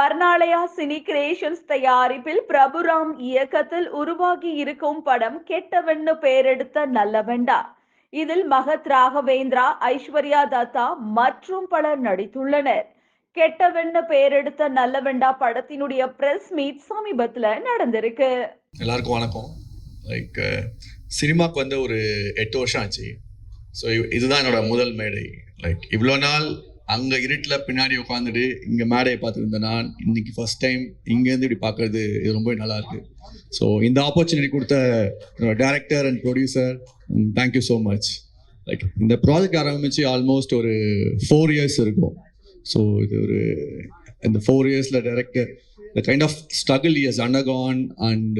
Varnalaya cine creations தயாரிப்பில் பிரபுராம் இயக்கத்தில் உருவாகி இருக்கும் படம் கெட்டவன்னு பெயரெடுத்த நல்லவெண்டா. இதில் மகத் ராகவேந்திரா ஐஸ்வர்யா தத்தா மற்றும் பலர் நடித்துள்ளனர். கெட்டவென்னு பெயரெடுத்த நல்லவெண்டா படத்தினுடைய பிரஸ் மீட் சமீபத்துல நடந்திருக்கு. எல்லாருக்கும் வணக்கம். லைக் uh, சினிமாக்கு வந்து ஒரு எட்டு வருஷம் ஆச்சு. ஸோ இதுதான் என்னோட முதல் மேடை. லைக் இவ்வளோ நாள் அங்கே இருட்டில் பின்னாடி உட்காந்துட்டு இங்கே மேடையை பார்த்துருந்தேன் நான் இன்னைக்கு ஃபர்ஸ்ட் டைம் இங்கேருந்து இப்படி பார்க்கறது இது ரொம்ப நல்லா இருக்கு. ஸோ இந்த ஆப்பர்ச்சுனிட்டி கொடுத்த director and producer thank you so much like இந்த ப்ராஜெக்ட் ஆரம்பிச்சு ஆல்மோஸ்ட் ஒரு ஃபோர் இயர்ஸ் இருக்கும். ஸோ இது ஒரு இந்த ஃபோர் இயர்ஸில் director the kind of struggle years has and and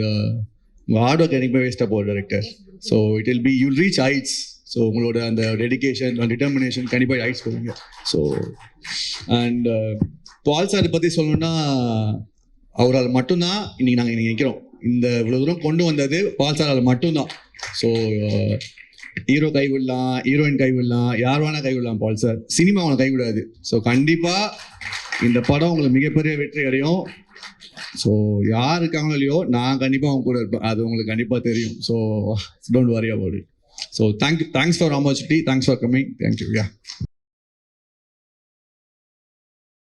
உங்கள் ஹார்ட் ஒர்க் எனக்குமே வேஸ்ட்டாக போகுது director so it will be you'll reach heights so உங்களோட அந்த டெடிகேஷன் டிட்டர்மினேஷன் கண்டிப்பாக ஹைட்ஸ் போவீங்க ஸோ அண்ட் பால் சார் பற்றி சொல்லணும்னா அவரால் மட்டும்தான் இன்னைக்கு நாங்கள் இன்னைக்கு நிற்கிறோம் இந்த இவ்வளோ தூரம் கொண்டு வந்தது பால் சாரால் மட்டும்தான். ஸோ ஹீரோ uh, கைவிடலாம் ஹீரோயின் கைவிடலாம் யார் வேணால் கைவிடலாம் பால் சார் சினிமா அவனை கைவிடாது ஸோ கண்டிப்பாக இந்த படம் உங்களுக்கு மிகப்பெரிய வெற்றி அடையும். ஸோ யார் இருக்காங்களோ இல்லையோ நான் கண்டிப்பாக அவங்க கூட இருப்பேன். அது உங்களுக்கு கண்டிப்பாக தெரியும். So don't worry about it So thank you. Thanks for opportunity. Thanks for coming. Thank you. Yeah.